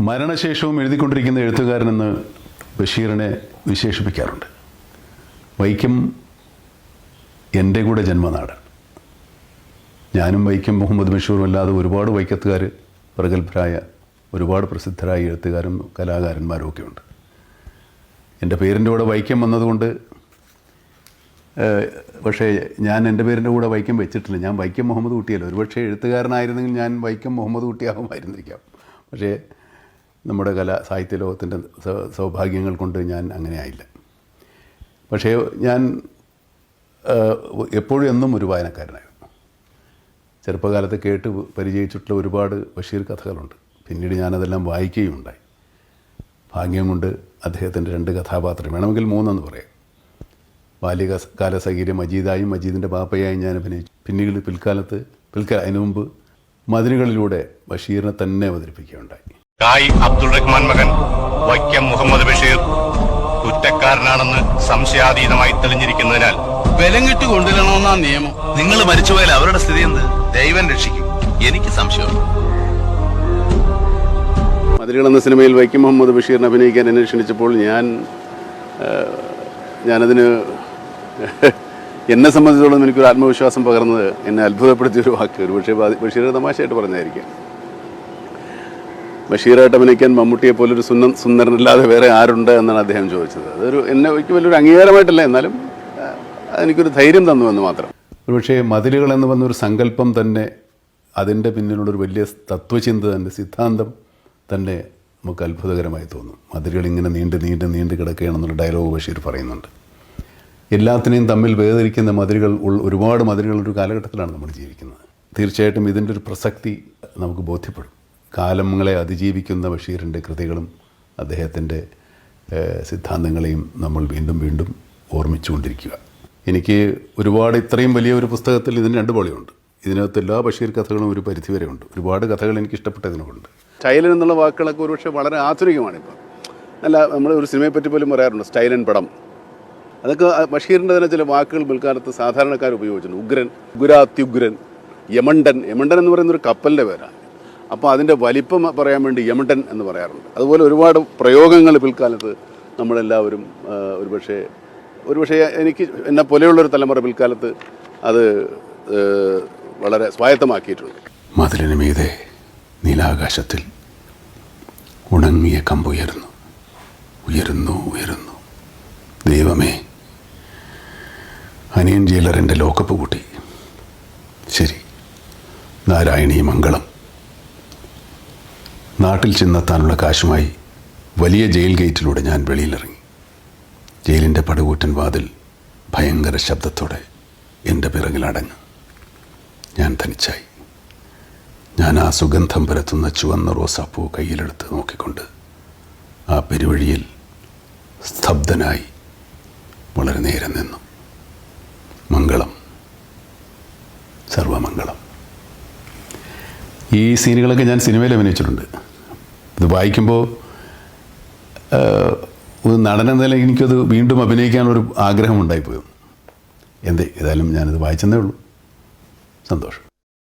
മരണശേഷവും എഴുതിക്കൊണ്ടിരിക്കുന്ന എഴുത്തുകാരനെന്ന് ബഷീറിനെ വിശേഷിപ്പിക്കാറുണ്ട്. വൈക്കം എന്റെ കൂടെ ജന്മനാടാണ് ഞാനും വൈക്കം മുഹമ്മദ് ബഷീറും അല്ലാതെ ഒരുപാട് വൈക്കത്തുകാർ പ്രഗത്ഭരായ ഒരുപാട് പ്രസിദ്ധരായ എഴുത്തുകാരും കലാകാരന്മാരും ഒക്കെ ഉണ്ട്. എന്റെ പേരിന്റെ കൂടെ വൈക്കം വന്നതുകൊണ്ട് പക്ഷേ ഞാൻ എന്റെ പേരിന്റെ കൂടെ വൈക്കം വെച്ചിട്ടില്ല. ഞാൻ വൈക്കം മുഹമ്മദ് കുട്ടിയല്ല. ഒരുപക്ഷെ എഴുത്തുകാരനായിരുന്നെങ്കിൽ ഞാൻ വൈക്കം മുഹമ്മദ് കുട്ടിയാകുമായിരുന്നിരിക്കാം പക്ഷേ നമ്മുടെ കല സാഹിത്യ ലോകത്തിന്റെ സൗഭാഗ്യങ്ങൾ കൊണ്ട് ഞാൻ അങ്ങനെ ആയില്ല. പക്ഷേ ഞാൻ എപ്പോഴും എന്നും ഒരു വായനക്കാരനായിരുന്നു. ചെറുപ്പകാലത്ത് കേട്ട് പരിചയിച്ചിട്ടുള്ള ഒരുപാട് ബഷീർ കഥകളുണ്ട്. പിന്നീട് ഞാനതെല്ലാം വായിക്കുകയും ഉണ്ടായി ഭാഗ്യം കൊണ്ട് അദ്ദേഹത്തിന്റെ രണ്ട് കഥാപാത്രം വേണമെങ്കിൽ മൂന്നെന്ന് പറയാം. ബാല്യക സഖീരെ മജീദായും മജീദിന്റെ ബാപ്പയായും ഞാൻ അഭിനയിച്ചു. പിന്നീട് പിൽക്കാലത്ത് പിൽക്കാല അതിനു മുമ്പ് മതിലുകളിലൂടെ ബഷീറിനെ തന്നെ അവതരിപ്പിക്കുകയുണ്ടായി. കായ് അബ്ദുൾ റഹ്മാൻ മകൻ വൈക്കം മുഹമ്മദ് ബഷീർ കുറ്റക്കാരനാണെന്ന് സംശയാതീതമായി തെളിഞ്ഞിരിക്കുന്നതിനാൽ വിലങ്ങിട്ട് കൊണ്ടുവരണമെന്നാ നിയമം. നിങ്ങൾ മരിച്ചുപോയാൽ അവരുടെ സ്ഥിതി എന്ത്? ദൈവം രക്ഷിക്കും. എനിക്ക് സംശയമുണ്ട് മതിലുകൾ എന്ന സിനിമയിൽ വൈക്കം മുഹമ്മദ് ബഷീറിനെ അഭിനയിക്കാൻ എന്നെ ക്ഷണിച്ചപ്പോൾ ഞാൻ ഞാനതിന് എന്നെ സംബന്ധിച്ചിടത്തോളം എനിക്കൊരു ആത്മവിശ്വാസം പകർന്നത് എന്നെ അത്ഭുതപ്പെടുത്തിയ ഒരു വാക്ക്. ഒരു പക്ഷേ ബഷീർ തമാശയായിട്ട് പറഞ്ഞായിരിക്കാം ബഷീറായിട്ട് അഭിനയിക്കാൻ മമ്മൂട്ടിയെ പോലൊരു സുന്ദ സുന്ദരനല്ലാതെ വേറെ ആരുണ്ട് എന്നാണ് അദ്ദേഹം ചോദിച്ചത്. അതൊരു എന്നെ എനിക്ക് വലിയൊരു അംഗീകാരമായിട്ടല്ല എന്നാലും അതെനിക്കൊരു ധൈര്യം തന്നു എന്ന് മാത്രം. ഒരുപക്ഷേ മതിലുകൾ എന്ന് പറഞ്ഞൊരു സങ്കല്പം തന്നെ അതിന്റെ പിന്നിലുള്ളൊരു വലിയ തത്വചിന്ത തന്നെ സിദ്ധാന്തം തന്നെ നമുക്ക് അത്ഭുതകരമായി തോന്നും. മതിലുകൾ ഇങ്ങനെ നീണ്ട് നീണ്ട് നീണ്ട് കിടക്കുകയാണെന്നുള്ള ഡയലോഗ് ബഷീർ പറയുന്നുണ്ട്. എല്ലാത്തിനെയും തമ്മിൽ വേദനിക്കുന്ന മതിലുകൾ ഒരുപാട് മതിലുകൾ ഒരു കാലഘട്ടത്തിലാണ് നമ്മൾ ജീവിക്കുന്നത്. തീർച്ചയായിട്ടും ഇതിന്റെ ഒരു പ്രസക്തി നമുക്ക് ബോധ്യപ്പെടും. കാലങ്ങളെ അതിജീവിക്കുന്ന ബഷീറിന്റെ കൃതികളും അദ്ദേഹത്തിന്റെ സിദ്ധാന്തങ്ങളെയും നമ്മൾ വീണ്ടും വീണ്ടും ഓർമ്മിച്ചുകൊണ്ടിരിക്കുക. എനിക്ക് ഒരുപാട് ഇത്രയും വലിയ ഒരു പുസ്തകത്തിൽ ഇതിന് രണ്ട് പൊളിയുണ്ട്. ഇതിനകത്ത് എല്ലാ ബഷീർ കഥകളും ഒരു പരിധിവരെ ഉണ്ട്. ഒരുപാട് കഥകൾ എനിക്ക് ഇഷ്ടപ്പെട്ടതിനുണ്ട് സ്റ്റൈലൻ എന്നുള്ള വാക്കുകളൊക്കെ ഒരുപക്ഷെ വളരെ ആധുനികമാണ് ഇപ്പോൾ അല്ല നമ്മൾ ഒരു സിനിമയെ പറ്റി പോലും പറയാറുണ്ട് സ്റ്റൈലൻ പടം. അതൊക്കെ ബഷീറിന്റെ തന്നെ ചില വാക്കുകൾ പിൽക്കാലത്ത് സാധാരണക്കാർ ഉപയോഗിച്ചിട്ടുണ്ട്. ഉഗ്രൻ ഉഗ്രാത്യുഗ്രൻ യമണ്ടൻ. യമണ്ടൻ എന്ന് പറയുന്ന ഒരു കപ്പലിന്റെ പേരാണ്. അപ്പോൾ അതിന്റെ വലിപ്പം പറയാൻ വേണ്ടി യമണ്ടൻ എന്ന് പറയാറുണ്ട്. അതുപോലെ ഒരുപാട് പ്രയോഗങ്ങൾ പിൽക്കാലത്ത് നമ്മളെല്ലാവരും ഒരുപക്ഷേ ഒരുപക്ഷെ എനിക്ക് എന്നെ പോലെയുള്ളൊരു തലമുറ പിൽക്കാലത്ത് അത് വളരെ സ്വായത്തമാക്കിയിട്ടുണ്ട്. മതിലിന് മീതെ നീലാകാശത്തിൽ ഉണങ്ങിയ കമ്പുയരുന്നു ഉയരുന്നു ഉയരുന്നു. ദൈവമേ അനിയൻ ജയിലറിന്റെ ലോക്കപ്പ് കൂട്ടി. ശരി നാരായണീ മംഗളം. നാട്ടിൽ ചെന്നെത്താനുള്ള കാശുമായി വലിയ ജയിൽ ഗേറ്റിലൂടെ ഞാൻ വെളിയിലിറങ്ങി. ജയിലിന്റെ പടുകൂറ്റൻ വാതിൽ ഭയങ്കര ശബ്ദത്തോടെ എന്റെ പിറകിലടങ്ങ് ഞാൻ തനിച്ചായി. ഞാൻ ആ സുഗന്ധം പരത്തുന്ന ചുവന്ന റോസാപ്പൂ കയ്യിലെടുത്ത് നോക്കിക്കൊണ്ട് ആ പെരുവഴിയിൽ സ്തബ്ധനായി വളരെ നേരം നിന്നു മംഗളം സർവമംഗളം ഈ സീനുകളൊക്കെ ഞാൻ സിനിമയിൽ അഭിനയിച്ചിട്ടുണ്ട്. ഇത് വായിക്കുമ്പോൾ ഒരു നടൻ എന്ന നിലയിൽ എനിക്കത് വീണ്ടും അഭിനയിക്കാനുള്ളൊരു ആഗ്രഹം ഉണ്ടായിപ്പോയി എന്തേ ഏതായാലും ഞാനത് വായിച്ചെന്നേ ഉള്ളൂ. സന്തോഷം.